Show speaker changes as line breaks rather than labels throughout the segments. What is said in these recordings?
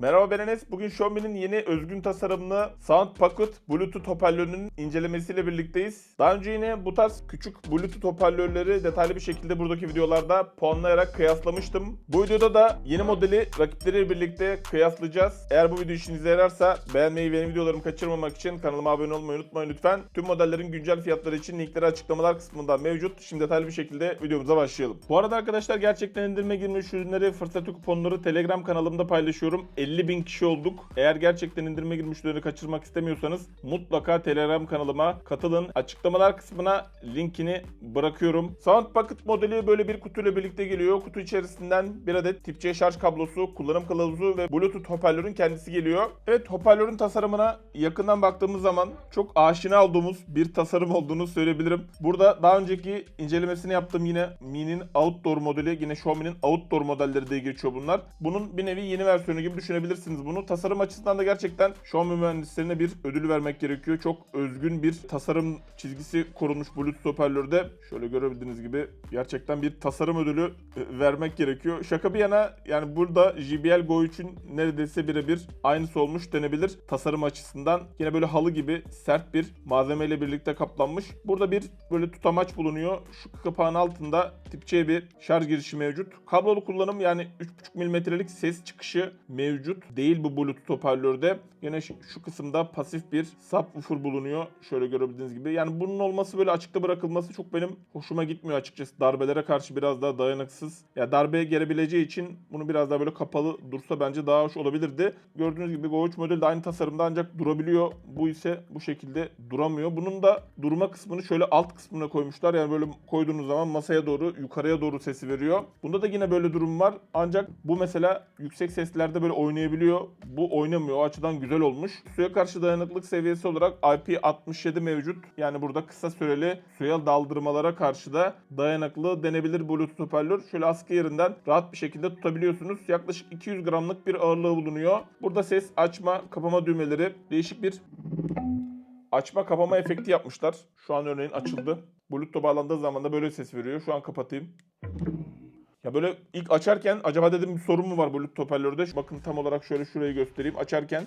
Merhaba ben Enes. Bugün Xiaomi'nin yeni özgün tasarımlı Sound Pocket Bluetooth hoparlörünün incelemesiyle birlikteyiz. Daha önce yine bu tarz küçük Bluetooth hoparlörleri detaylı bir şekilde buradaki videolarda puanlayarak kıyaslamıştım. Bu videoda da yeni modeli rakipleriyle birlikte kıyaslayacağız. Eğer bu video işinize yararsa beğenmeyi ve yeni videolarımı kaçırmamak için kanalıma abone olmayı unutmayın lütfen. Tüm modellerin güncel fiyatları için linkleri açıklamalar kısmında mevcut. Şimdi detaylı bir şekilde videomuza başlayalım. Bu arada arkadaşlar gerçekten indirime girmiş ürünleri, fırsatı kuponları Telegram kanalımda paylaşıyorum. 50 bin kişi olduk. Eğer gerçekten indirime girmiş ürünleri kaçırmak istemiyorsanız mutlaka Telegram kanalıma katılın. Açıklamalar kısmına linkini bırakıyorum. Sound Pocket modeli böyle bir kutuyla birlikte geliyor. Kutu içerisinden bir adet tip C şarj kablosu, kullanım kılavuzu ve Bluetooth hoparlörün kendisi geliyor. Evet hoparlörün tasarımına yakından baktığımız zaman çok aşina olduğumuz bir tasarım olduğunu söyleyebilirim. Burada daha önceki incelemesini yaptığım yine Mi'nin Outdoor modeli, yine Xiaomi'nin Outdoor modelleri diye geçiyor bunlar. Bunun bir nevi yeni versiyonu gibi düşünebilirsiniz bunu. Tasarım açısından da gerçekten Xiaomi mühendislerine bir ödül vermek gerekiyor. Çok özgün bir tasarım çizgisi korunmuş Bluetooth hoparlörde. Şöyle görebildiğiniz gibi gerçekten bir tasarım ödülü e, vermek gerekiyor. Şaka bir yana yani burada JBL Go 3'ün neredeyse birebir aynısı olmuş denebilir tasarım açısından. Yine böyle halı gibi sert bir malzemeyle birlikte kaplanmış. Burada bir böyle tutamaç bulunuyor. Şu kapağın altında tip C bir şarj girişi mevcut. Kablolu kullanım yani 3.5 mm'lik ses çıkışı mevcut. Değil bu Bluetooth hoparlörde. Yine şu, kısımda pasif bir subwoofer bulunuyor. Şöyle görebildiğiniz gibi. Yani bunun olması böyle açıkta bırakılması çok benim hoşuma gitmiyor açıkçası. Darbelere karşı biraz daha dayanıksız. Ya darbeye gelebileceği için bunu biraz daha böyle kapalı dursa bence daha hoş olabilirdi. Gördüğünüz gibi Go 3 modeli de aynı tasarımda ancak durabiliyor. Bu ise bu şekilde duramıyor. Bunun da durma kısmını şöyle alt kısmına koymuşlar. Yani böyle koyduğunuz zaman masaya doğru yukarıya doğru sesi veriyor. Bunda da yine böyle durum var. Ancak bu mesela yüksek seslerde böyle oynayabiliyor. Bu oynamıyor. O açıdan güzel olmuş. Suya karşı dayanıklılık seviyesi olarak IP67 mevcut. Yani burada kısa süreli suya daldırmalara karşı da dayanıklı denebilir Bluetooth hoparlör. Şöyle askı yerinden rahat bir şekilde tutabiliyorsunuz. Yaklaşık 200 gramlık bir ağırlığı bulunuyor. Burada ses açma, kapama düğmeleri değişik bir açma kapama efekti yapmışlar. Şu an örneğin açıldı. Bluetooth'a bağlandığı zaman da böyle ses veriyor. Şu an kapatayım. Ya böyle ilk açarken acaba dedim bir sorun mu var Bluetooth hoparlörde? Şu Bakın tam olarak şöyle şurayı göstereyim. Açarken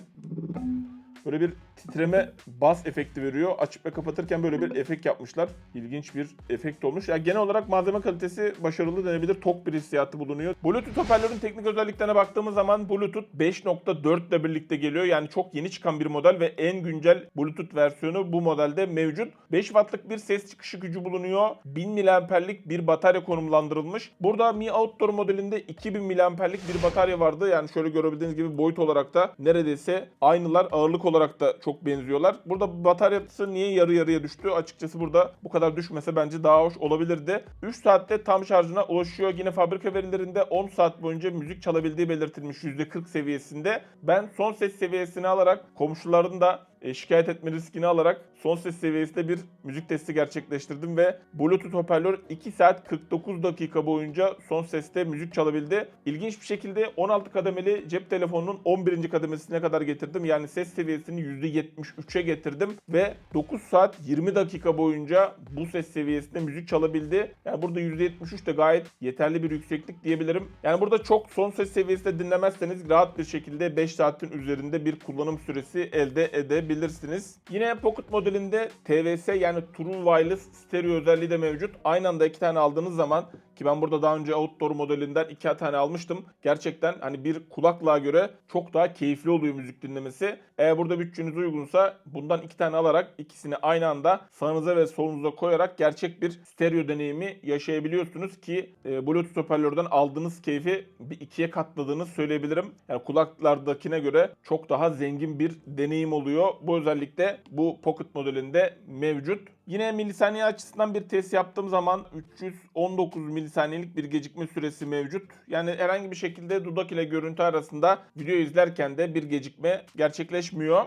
böyle bir titreme bas efekti veriyor. Açıp ve kapatırken böyle bir efekt yapmışlar. İlginç bir efekt olmuş. Ya genel olarak malzeme kalitesi başarılı denebilir. Tok bir hissiyatı bulunuyor. Bluetooth hoparlörün teknik özelliklerine baktığımız zaman Bluetooth 5.4 ile birlikte geliyor. Yani çok yeni çıkan bir model ve en güncel Bluetooth versiyonu bu modelde mevcut. 5 wattlık bir ses çıkışı gücü bulunuyor. 1000 miliamperlik bir batarya konumlandırılmış. Burada Mi Outdoor modelinde 2000 miliamperlik bir batarya vardı. Yani şöyle görebildiğiniz gibi boyut olarak da neredeyse aynılar. Ağırlık olarak da çok benziyorlar. Burada bataryası niye yarı yarıya düştü? Açıkçası burada bu kadar düşmese bence daha hoş olabilirdi. 3 saatte tam şarjına ulaşıyor. Yine fabrika verilerinde 10 saat boyunca müzik çalabildiği belirtilmiş %40 seviyesinde. Ben son ses seviyesini alarak komşuların da şikayet etme riskini alarak son ses seviyesinde bir müzik testi gerçekleştirdim ve Bluetooth hoparlör 2 saat 49 dakika boyunca son seste müzik çalabildi. İlginç bir şekilde 16 kademeli cep telefonunun 11. kademesine kadar getirdim. Yani ses seviyesini %73'e getirdim ve 9 saat 20 dakika boyunca bu ses seviyesinde müzik çalabildi. Yani burada %73 de gayet yeterli bir yükseklik diyebilirim. Yani burada çok son ses seviyesinde dinlemezseniz rahat bir şekilde 5 saatin üzerinde bir kullanım süresi elde edebilirsiniz. Yine Pocket modelinde TVS yani True Wireless stereo özelliği de mevcut. Aynı anda iki tane aldığınız zaman ki ben burada daha önce Outdoor modelinden iki tane almıştım. Gerçekten hani bir kulaklığa göre çok daha keyifli oluyor müzik dinlemesi. Eğer burada bütçeniz uygunsa bundan iki tane alarak ikisini aynı anda sağınıza ve solunuza koyarak gerçek bir stereo deneyimi yaşayabiliyorsunuz ki e, Bluetooth hoparlörden aldığınız keyfi bir ikiye katladığını söyleyebilirim. Yani kulaklardakine göre çok daha zengin bir deneyim oluyor. Bu özellikle bu Pocket modelinde mevcut. Yine milisaniye açısından bir test yaptığım zaman 319 milisaniyelik bir gecikme süresi mevcut. Yani herhangi bir şekilde dudak ile görüntü arasında video izlerken de bir gecikme gerçekleşmiyor.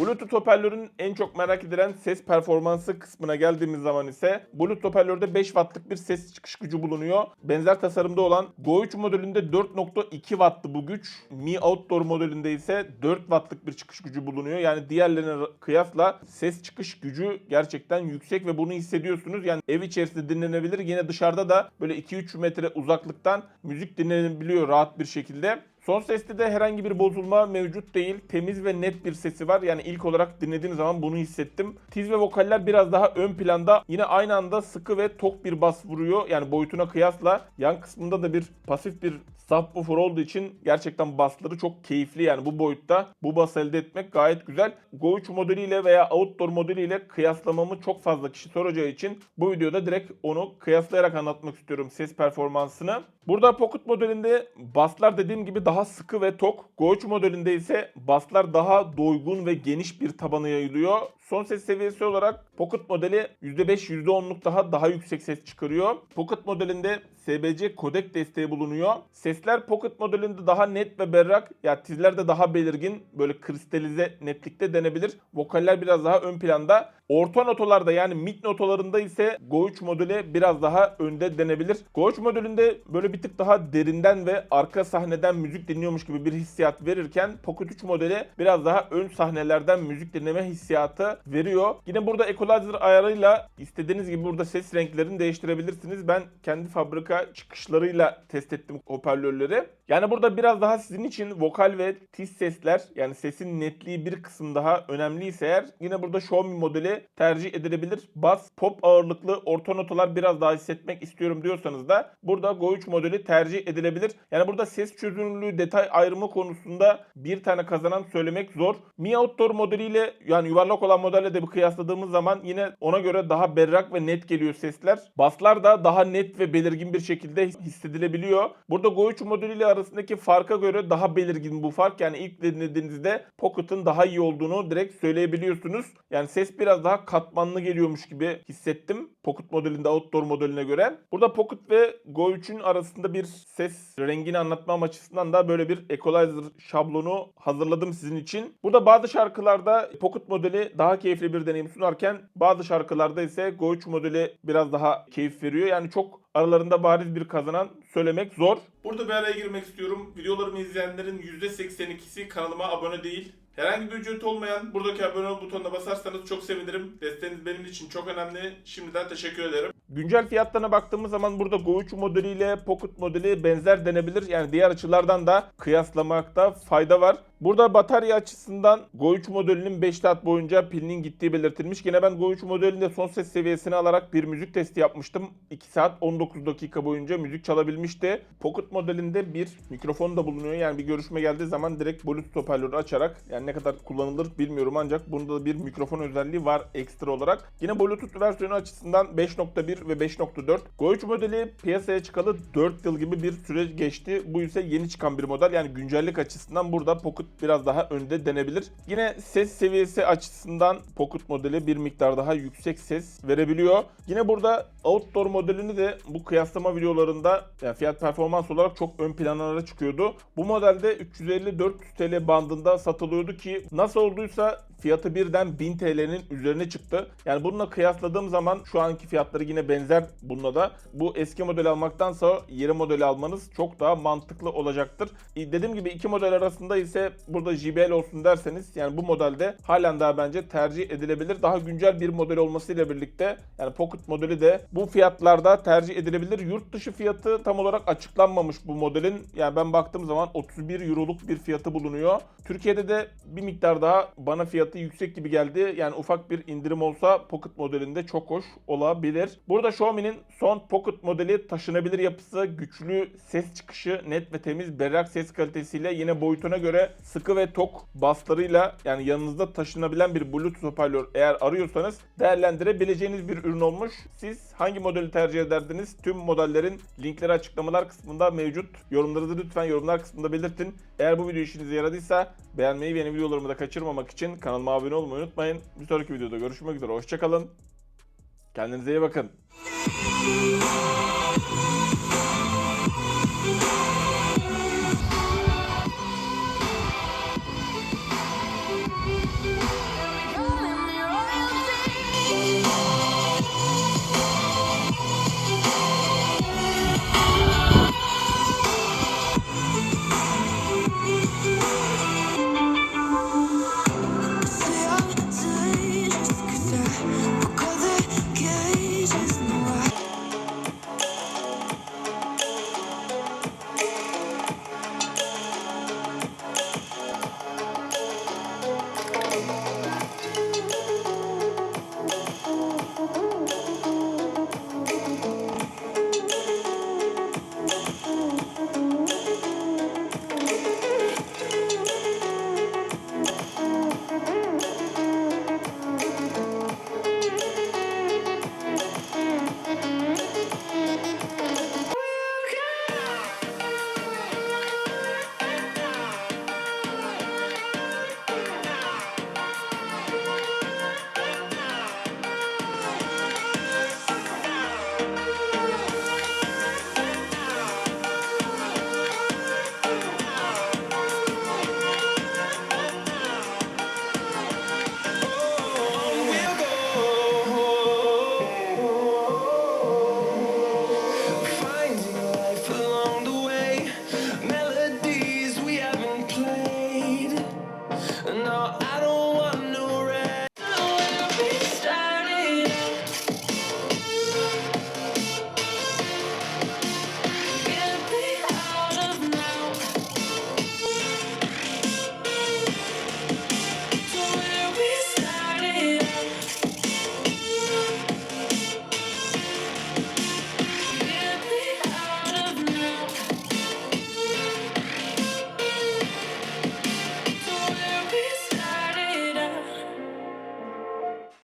Bluetooth hoparlörün en çok merak edilen ses performansı kısmına geldiğimiz zaman ise Bluetooth hoparlörde 5 wattlık bir ses çıkış gücü bulunuyor. Benzer tasarımda olan Go 3 modelinde 4.2 wattlı bu güç. Mi Outdoor modelinde ise 4 wattlık bir çıkış gücü bulunuyor. Yani diğerlerine kıyasla ses çıkış gücü gerçekten yüksek ve bunu hissediyorsunuz. Yani ev içerisinde dinlenebilir. Yine dışarıda da böyle 2-3 metre uzaklıktan müzik dinlenebiliyor rahat bir şekilde. Son seste de herhangi bir bozulma mevcut değil. Temiz ve net bir sesi var. Yani ilk olarak dinlediğim zaman bunu hissettim. Tiz ve vokaller biraz daha ön planda. Yine aynı anda sıkı ve tok bir bas vuruyor. Yani boyutuna kıyasla. Yan kısmında da bir pasif bir subwoofer olduğu için gerçekten basları çok keyifli. Yani bu boyutta bu bas elde etmek gayet güzel. Go 3 modeliyle veya Outdoor modeliyle kıyaslamamı çok fazla kişi soracağı için bu videoda direkt onu kıyaslayarak anlatmak istiyorum ses performansını. Burada Pocket modelinde baslar dediğim gibi daha sıkı ve tok. Go 3 modelinde ise baslar daha doygun ve geniş bir tabana yayılıyor. Son ses seviyesi olarak Pocket modeli %5 %10'luk daha daha yüksek ses çıkarıyor. Pocket modelinde SBC kodek desteği bulunuyor. Sesler Pocket modelinde daha net ve berrak. Ya tizler de daha belirgin. Böyle kristalize netlikte denebilir. Vokaller biraz daha ön planda. Orta notalarda yani mid notalarında ise Go 3 modeli biraz daha önde denebilir. Go 3 modelinde böyle bir tık daha derinden ve arka sahneden müzik dinliyormuş gibi bir hissiyat verirken Pocket 3 modeli biraz daha ön sahnelerden müzik dinleme hissiyatı veriyor. Yine burada equalizer ayarıyla istediğiniz gibi burada ses renklerini değiştirebilirsiniz. Ben kendi fabrika çıkışlarıyla test ettim hoparlörleri. Yani burada biraz daha sizin için vokal ve tiz sesler yani sesin netliği bir kısım daha önemliyse eğer yine burada Xiaomi modeli tercih edilebilir. Bas, pop ağırlıklı orta notalar biraz daha hissetmek istiyorum diyorsanız da burada Go 3 modeli tercih edilebilir. Yani burada ses çözünürlüğü, detay ayrımı konusunda bir tane kazanan söylemek zor. Mi Outdoor modeliyle yani yuvarlak olan modelle de bir kıyasladığımız zaman yine ona göre daha berrak ve net geliyor sesler. Baslar da daha net ve belirgin bir şekilde hissedilebiliyor. Burada Go 3 modeliyle arasındaki farka göre daha belirgin bu fark. Yani ilk dinlediğinizde Pocket'ın daha iyi olduğunu direkt söyleyebiliyorsunuz. Yani ses biraz daha katmanlı geliyormuş gibi hissettim. Pocket modelinde Outdoor modeline göre. Burada Pocket ve Go 3'ün arasında bir ses rengini anlatmam açısından da böyle bir equalizer şablonu hazırladım sizin için. Burada bazı şarkılarda Pocket modeli daha keyifli bir deneyim sunarken bazı şarkılarda ise Go 3 modeli biraz daha keyif veriyor. Yani çok aralarında bariz bir kazanan söylemek zor. Burada bir araya girmek istiyorum. Videolarımı izleyenlerin %82'si kanalıma abone değil. Herhangi bir ücret olmayan buradaki abone ol butonuna basarsanız çok sevinirim. Desteğiniz benim için çok önemli. Şimdiden teşekkür ederim. Güncel fiyatlarına baktığımız zaman burada Go 3 modeliyle Pocket modeli benzer denebilir. Yani diğer açılardan da kıyaslamakta fayda var. Burada batarya açısından Go 3 modelinin 5 saat boyunca pilinin gittiği belirtilmiş. Yine ben Go 3 modelinde son ses seviyesini alarak bir müzik testi yapmıştım. 2 saat 19 dakika boyunca müzik çalabilmişti. Pocket modelinde bir mikrofon da bulunuyor. Yani bir görüşme geldiği zaman direkt Bluetooth hoparlörü açarak yani ne kadar kullanılır bilmiyorum ancak bunda da bir mikrofon özelliği var ekstra olarak. Yine Bluetooth versiyonu açısından 5.1 ve 5.4. Go 3 modeli piyasaya çıkalı 4 yıl gibi bir süre geçti. Bu ise yeni çıkan bir model. Yani güncellik açısından burada Pocket biraz daha önde denebilir. Yine ses seviyesi açısından Pocket modeli bir miktar daha yüksek ses verebiliyor. Yine burada Outdoor modelini de bu kıyaslama videolarında yani fiyat performans olarak çok ön planlara çıkıyordu. Bu modelde 350-400 TL bandında satılıyordu ki nasıl olduysa fiyatı birden 1000 TL'nin üzerine çıktı. Yani bununla kıyasladığım zaman şu anki fiyatları yine benzer bununla da. Bu eski model almaktansa yeni modeli almanız çok daha mantıklı olacaktır. E, dediğim gibi iki model arasında ise burada JBL olsun derseniz yani bu modelde halen daha bence tercih edilebilir. Daha güncel bir model olmasıyla birlikte yani Pocket modeli de bu fiyatlarda tercih edilebilir. Yurt dışı fiyatı tam olarak açıklanmamış bu modelin. Yani ben baktığım zaman 31 Euro'luk bir fiyatı bulunuyor. Türkiye'de de bir miktar daha bana fiyatı yüksek gibi geldi. Yani ufak bir indirim olsa Pocket modelinde çok hoş olabilir. Burada Xiaomi'nin son Pocket modeli taşınabilir yapısı, güçlü ses çıkışı, net ve temiz berrak ses kalitesiyle yine boyutuna göre sıkı ve tok baslarıyla yani yanınızda taşınabilen bir Bluetooth hoparlör eğer arıyorsanız değerlendirebileceğiniz bir ürün olmuş. Siz hangi modeli tercih ederdiniz? Tüm modellerin linkleri açıklamalar kısmında mevcut. Yorumlarınızı lütfen yorumlar kısmında belirtin. Eğer bu video işinize yaradıysa beğenmeyi ve yeni videolarımı da kaçırmamak için kanalıma abone olmayı unutmayın. Bir sonraki videoda görüşmek üzere. Hoşçakalın. Kendinize iyi bakın.